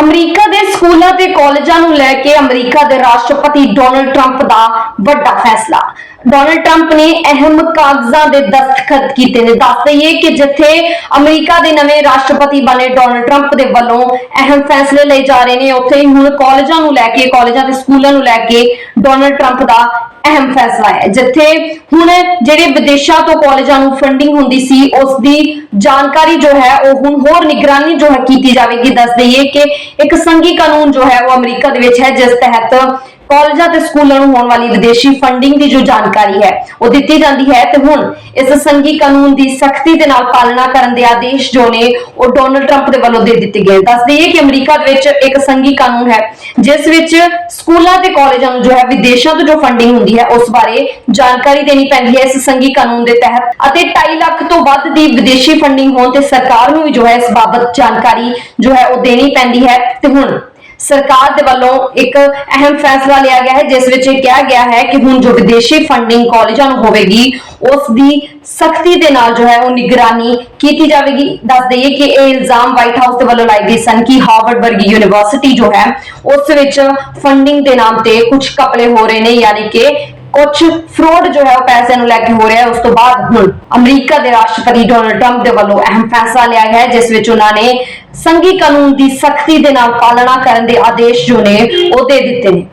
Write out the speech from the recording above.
America ਦੇ ਸਕੂਲਾਂ ਤੇ ਕਾਲਜਾਂ ਨੂੰ ਲੈ ਕੇ ਅਮਰੀਕਾ ਦੇ ਰਾਸ਼ਟਰਪਤੀ ਡੋਨਲਡ ਟਰੰਪ ਦਾ ਵੱਡਾ ਫੈਸਲਾ। ਡੋਨਲਡ ਟਰੰਪ ਨੇ ਅਹਿਮ ਕਾਗਜ਼ਾਂ ਦੇ ਦਸਤਖਤ ਕੀਤੇ ਨੇ। ਦੱਸ ਦਈਏ ਕਿ ਜਿੱਥੇ ਅਮਰੀਕਾ ਦੇ ਨਵੇਂ ਰਾਸ਼ਟਰਪਤੀ ਬਣੇ ਡੋਨਲਡ ਟਰੰਪ ਦੇ ਵੱਲੋਂ ਅਹਿਮ ਫੈਸਲੇ ਲਏ ਜਾ ਰਹੇ ਨੇ, ਉੱਥੇ ਹੀ ਹੁਣ ਕਾਲਜਾਂ ਨੂੰ ਲੈ ਕੇ, ਕਾਲਜਾਂ ਤੇ ਸਕੂਲਾਂ ਨੂੰ ਲੈ ਕੇ ਡੋਨਲਡ ਟਰੰਪ ਦਾ ਅਹਿਮ ਫੈਸਲਾ ਹੈ। ਜਿੱਥੇ ਹੁਣ ਜਿਹੜੇ ਵਿਦੇਸ਼ਾਂ ਤੋਂ ਕਾਲਜਾਂ ਨੂੰ ਫੰਡਿੰਗ ਹੁੰਦੀ ਸੀ ਉਸ ਦੀ ਜਾਣਕਾਰੀ ਜੋ ਹੈ, ਉਹ ਹੁਣ ਹੋਰ ਨਿਗਰਾਨੀ ਜੋ ਹੈ ਕੀਤੀ ਜਾਵੇਗੀ। ਦੱਸ ਦਈਏ ਕਿ ਇੱਕ ਸੰਘੀ ਕਾਨੂੰਨ ਜੋ ਹੈ, ਉਹ ਅਮਰੀਕਾ ਦੇ ਵਿੱਚ ਹੈ, ਜਿਸ ਤਹਿਤ ਕਾਲਜਾਂ ਤੇ ਸਕੂਲਾਂ ਨੂੰ ਹੋਣ ਵਾਲੀ ਵਿਦੇਸ਼ੀ ਫੰਡਿੰਗ ਦੀ ਜੋ ਜਾਣਕਾਰੀ ਹੈ, ਉਹ ਦਿੱਤੀ ਜਾਂਦੀ ਹੈ ਤੇ ਹੁਣ ਇਸ ਸੰਘੀ ਕਾਨੂੰਨ ਦੀ ਸਖਤੀ ਦੇ ਨਾਲ ਪਾਲਣਾ ਕਰਨ ਦੇ ਆਦੇਸ਼ ਜੋ ਨੇ, ਉਹ ਡੋਨਲਡ ਟਰੰਪ ਦੇ ਵੱਲੋਂ ਦੇ ਦਿੱਤੇ ਗਏ। ਦੱਸ ਦਈਏ ਕਿ ਅਮਰੀਕਾ ਦੇ ਵਿੱਚ ਇੱਕ ਸੰਘੀ ਕਾਨੂੰਨ ਹੈ, ਜਿਸ ਵਿੱਚ ਸਕੂਲਾਂ ਤੇ ਕਾਲਜਾਂ ਨੂੰ ਜੋ ਹੈ, ਵਿਦੇਸ਼ਾਂ ਤੋਂ ਜੋ ਫੰਡਿੰਗ ਹੁੰਦੀ ਹੈ, ਉਸ ਬਾਰੇ ਜਾਣਕਾਰੀ ਦੇਣੀ ਪੈਂਦੀ ਹੈ ਇਸ ਸੰਘੀ ਕਾਨੂੰਨ ਦੇ ਤਹਿਤ ਅਤੇ 2.5 ਲੱਖ ਤੋਂ ਵੱਧ ਦੀ ਵਿਦੇਸ਼ੀ ਫੰਡਿੰਗ ਹੋਣ ਤੇ ਸਰਕਾਰ ਨੂੰ ਵੀ ਜੋ ਹੈ, ਇਸ ਬਾਬਤ ਜਾਣਕਾਰੀ ਜੋ ਹੈ, ਉਹ ਦੇਣੀ ਪੈਂਦੀ ਹੈ। ਤੇ ਹੁਣ ਸਰਕਾਰ ਦੇ ਵੱਲੋਂ ਇੱਕ ਅਹਿਮ ਫੈਸਲਾ ਲਿਆ ਗਿਆ ਹੈ, ਜਿਸ ਵਿੱਚ ਇਹ ਕਿਹਾ ਗਿਆ ਹੈ ਕਿ ਹੁਣ ਜੋ ਵਿਦੇਸ਼ੀ ਫੰਡਿੰਗ ਕਾਲਜਾਂ ਨੂੰ ਹੋਵੇਗੀ ਉਸ ਦੀ ਸਖਤੀ ਦੇ ਨਾਲ ਜੋ ਹੈ ਉਹ ਨਿਗਰਾਨੀ ਕੀਤੀ ਜਾਵੇਗੀ। ਦੱਸ ਦਈਏ ਕਿ ਇਹ ਇਲਜ਼ਾਮ ਵਾਈਟ ਹਾਊਸ ਦੇ ਵੱਲੋਂ ਲਾਏ ਗਏ ਸਨ ਕਿ ਹਾਰਵਰਡ ਵਰਗੀ ਯੂਨੀਵਰਸਿਟੀ ਜੋ ਹੈ, ਉਸ ਵਿੱਚ ਫੰਡਿੰਗ ਦੇ ਨਾਮ ਤੇ ਕੁਝ ਕਪਲੇ ਹੋ ਰਹੇ ਨੇ, ਯਾਨੀ ਕਿ ਕੁਝ ਫਰੋਡ ਜੋ ਹੈ ਉਹ ਪੈਸੇ ਨੂੰ ਲੈ ਕੇ ਹੋ ਰਿਹਾ ਹੈ। ਉਸ ਤੋਂ ਬਾਅਦ ਹੁਣ ਅਮਰੀਕਾ ਦੇ ਰਾਸ਼ਟਰਪਤੀ ਡੋਨਲਡ ਟਰੰਪ ਦੇ ਵੱਲੋਂ ਅਹਿਮ ਫੈਸਲਾ ਲਿਆ ਗਿਆ ਹੈ, ਜਿਸ ਵਿੱਚ ਉਹਨਾਂ ਨੇ ਸੰਘੀ ਕਾਨੂੰਨ ਦੀ ਸਖਤੀ ਦੇ ਨਾਲ ਪਾਲਣਾ ਕਰਨ ਦੇ ਆਦੇਸ਼ ਜੋ ਨੇ, ਉਹ ਦੇ ਦਿੱਤੇ ਨੇ।